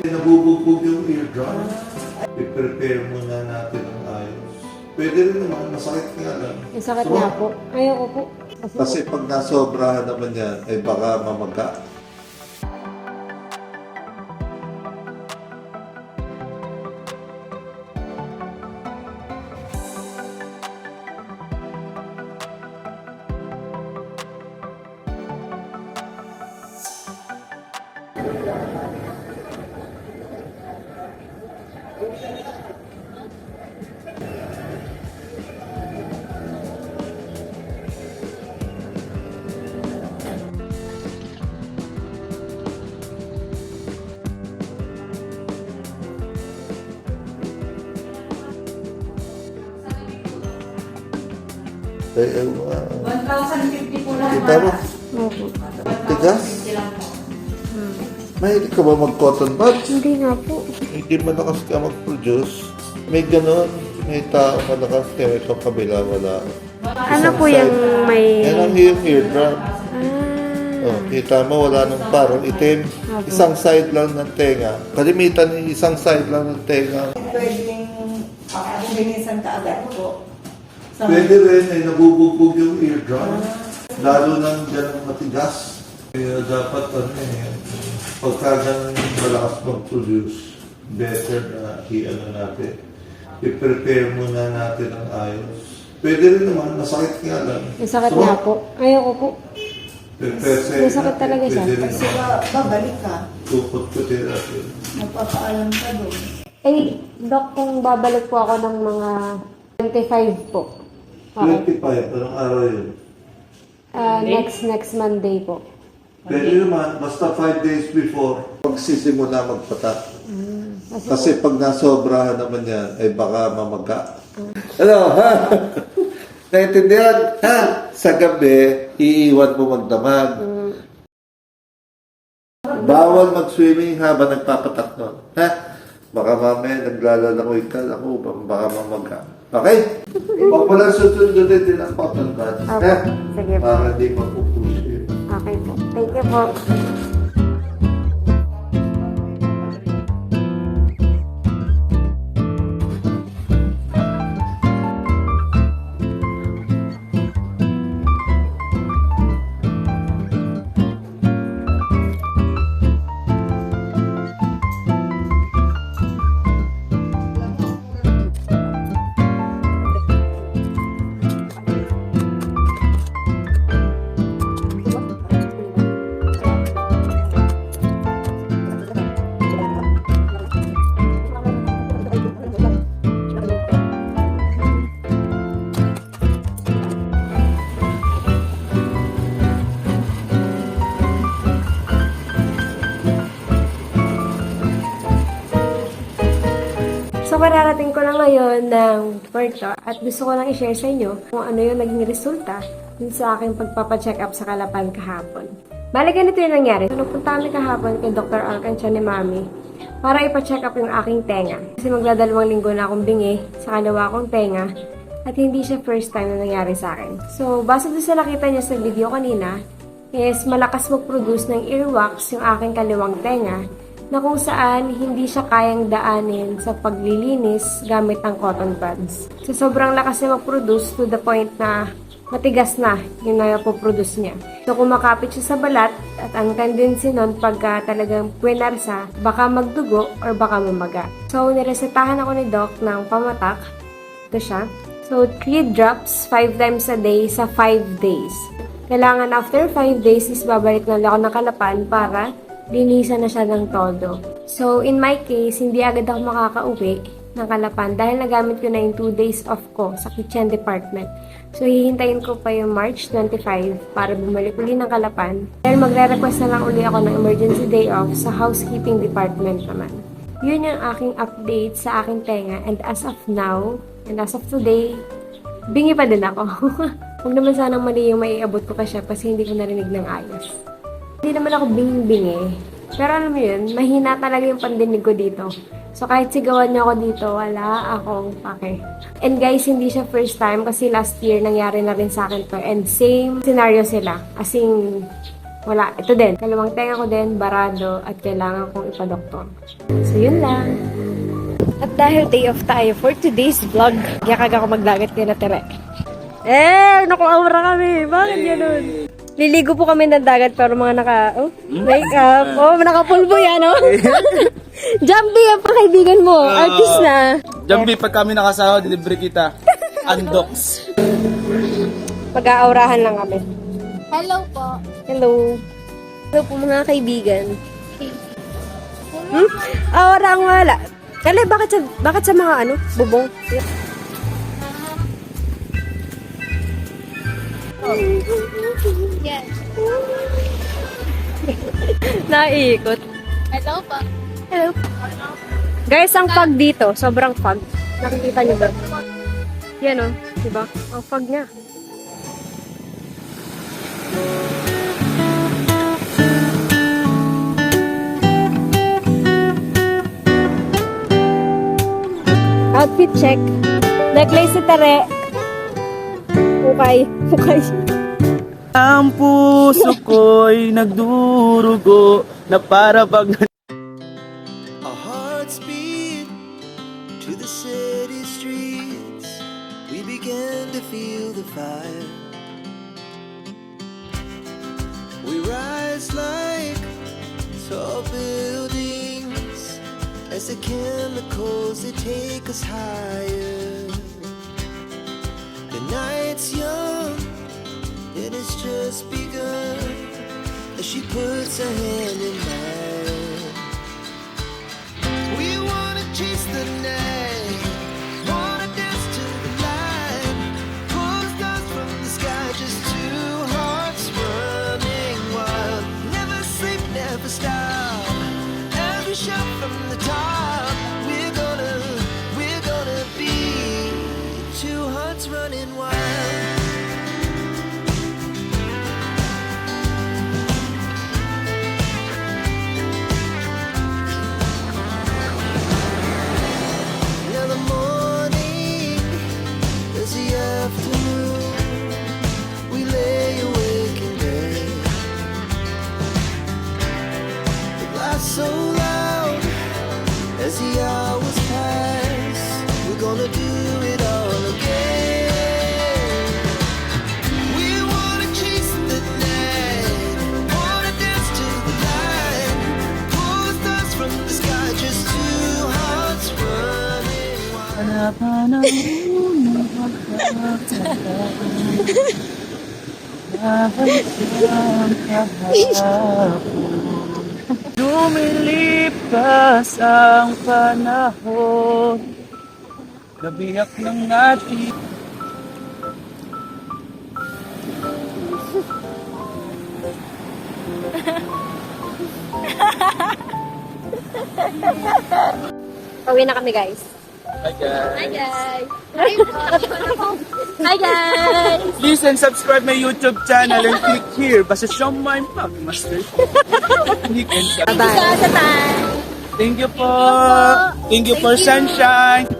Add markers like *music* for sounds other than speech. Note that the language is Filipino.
Nabubugbog yung eardrum. I-prepare muna natin ng ayos. Pwede rin naman, masakit nga lang. Yung sakit Sumak- nga po. Ayoko po. Kasi, Kasi pag nasobrahan naman yan, ay baka mamaga. Ay, ay, mga... 1,050 po lang. Kita mo? opo. Tigas? 1,050 lang po. Hmm. Mahilig ka ba mag-cotton buds? Hindi nga po. Hindi malakas ka mag-produce. May ganon. May tao malakas kaya ikaw kabila wala. Ano po yung may... Yan ang yung eardrum. Ah. Oh, kita mo, wala nang parang itim. Isang side lang ng tenga. Kalimitan yung isang side lang ng tenga. Pwedeng uh, binisan ka agad po. Sa Pwede rin ay nabubugbog yung eardrum. Lalo nang ganang matigas. Kaya dapat ano eh, pagka ganun malakas mag-produce, better na i-ano natin. I-prepare muna natin ang ayos. Pwede rin naman, masakit nga lang. Yung sakit So, nga po. Ayoko po. Prepare May sakit talaga siya. Pwede rin Kasi ba, babalik ka. tukot ko natin. Magpapaalam ka doon. Eh, Dok, kung babalik po ako ng mga 25 po. Okay. 25, anong araw yun? Ah, next next Monday po. Pwede naman, basta 5 days before, magsisimula magpatak. Kasi, Kasi pag nasobrahan naman yan, ay baka mamaga. Ano, ha? *laughs* Naintindihan? Ha? Sa gabi, iiwan mo magdamag. Bawal mag-swimming habang nagpapatak nun. Ha? Baka mamaya naglalalangoy ka, ako, baka mamaga. Okay? *laughs* Huwag mo lang susundin din ang. Opo. Ha? Sige po. Para di mapupush yun. Okay po. Thank you po. Kararating ko lang ngayon ng Puerto at gusto ko lang i-share sa inyo kung ano yung naging resulta dun sa aking pagpapacheck up sa Kalapan kahapon. Bali, ganito yung nangyari. Nagpunta kami kahapon kay Dr. Alcancha ni Mami para ipa-check up yung aking tenga. Kasi magdadalawang linggo na akong bingi sa kalawa kong tenga at hindi siya first time na nangyari sa akin. So, base doon sa nakita niya sa video kanina, is malakas mag-produce ng earwax yung aking kaliwang tenga na kung saan hindi siya kayang daanin sa paglilinis gamit ang cotton buds. So, sobrang lakas niya mag-produce to the point na matigas na yung napoproduce niya. So, kumakapit siya sa balat at ang tendency nun pagka talagang puwenarsa, baka magdugo or baka mamaga. So, niresetahan ako ni Doc ng pamatak. Ito siya. So, 3 drops, 5 times a day sa 5 days. Kailangan after 5 days is babalik na ako ng kalapan para linisan na siya ng todo. So, in my case, hindi agad ako makakauwi ng kalapan dahil nagamit ko na yung 2 days off ko sa kitchen department. So, hihintayin ko pa yung March 25 para bumalik uli ng kalapan. Dahil magre-request na lang uli ako ng emergency day off sa housekeeping department naman. Yun yung aking update sa aking tenga and as of now, and as of today, bingi pa din ako. *laughs* Huwag naman sanang mali yung maiabot ko pa siya kasi hindi ko narinig ng ayos. Hindi naman ako bing-bingi. Pero alam mo yun, mahina talaga yung pandinig ko dito. So kahit sigawan niyo ako dito, wala akong pake. And guys, hindi siya first time kasi last year nangyari na rin sa akin to. And same scenario sila. As in, wala. Ito din. Kalawang tenga ko din, barado, at kailangan kong ipadoktor. So, yun lang. At dahil day off tayo for today's vlog, yakag ako magdagat kay na Tere. Eh, naku-aura kami. Bakit ganun? Liligo po kami ng dagat pero mga naka, oh, makeup. Oh, naka-pulbo yan, oh. *laughs* Jumpy, ang pakaibigan mo. Artist na. Jambi, pag kami nakasawa, delivery kita. *laughs* Undox. Pag-aurahan lang kami. Hello po. Hello. Hello po mga kaibigan. Hmm? Aura ang wala. Kala, bakit sa, bakit sa mga ano, bubong? Yes. *laughs* Naiikot. Hello po. Hello. Guys, ang fog dito, sobrang fog. Nakikita niyo ba? Yan oh, di ba? Ang fog niya. Outfit check. Necklace si Tere. Okay. Okay. *laughs* Ang puso *laughs* ko'y nagdurugo na para bag Our *laughs* hearts beat to the city streets. We began to feel the fire. We rise like tall buildings as the chemicals they take us higher. The night's young just begun as she puts her hand in mine. Wild. *laughs* Lumilipas ang panahon Nabiyak ng natin *laughs* Pauwi na kami guys. Hi guys. Hi guys. Hi guys. *laughs* Please and subscribe my YouTube channel and click here. Basta show my map master. Click and subscribe time. Thank you po. Thank you for sunshine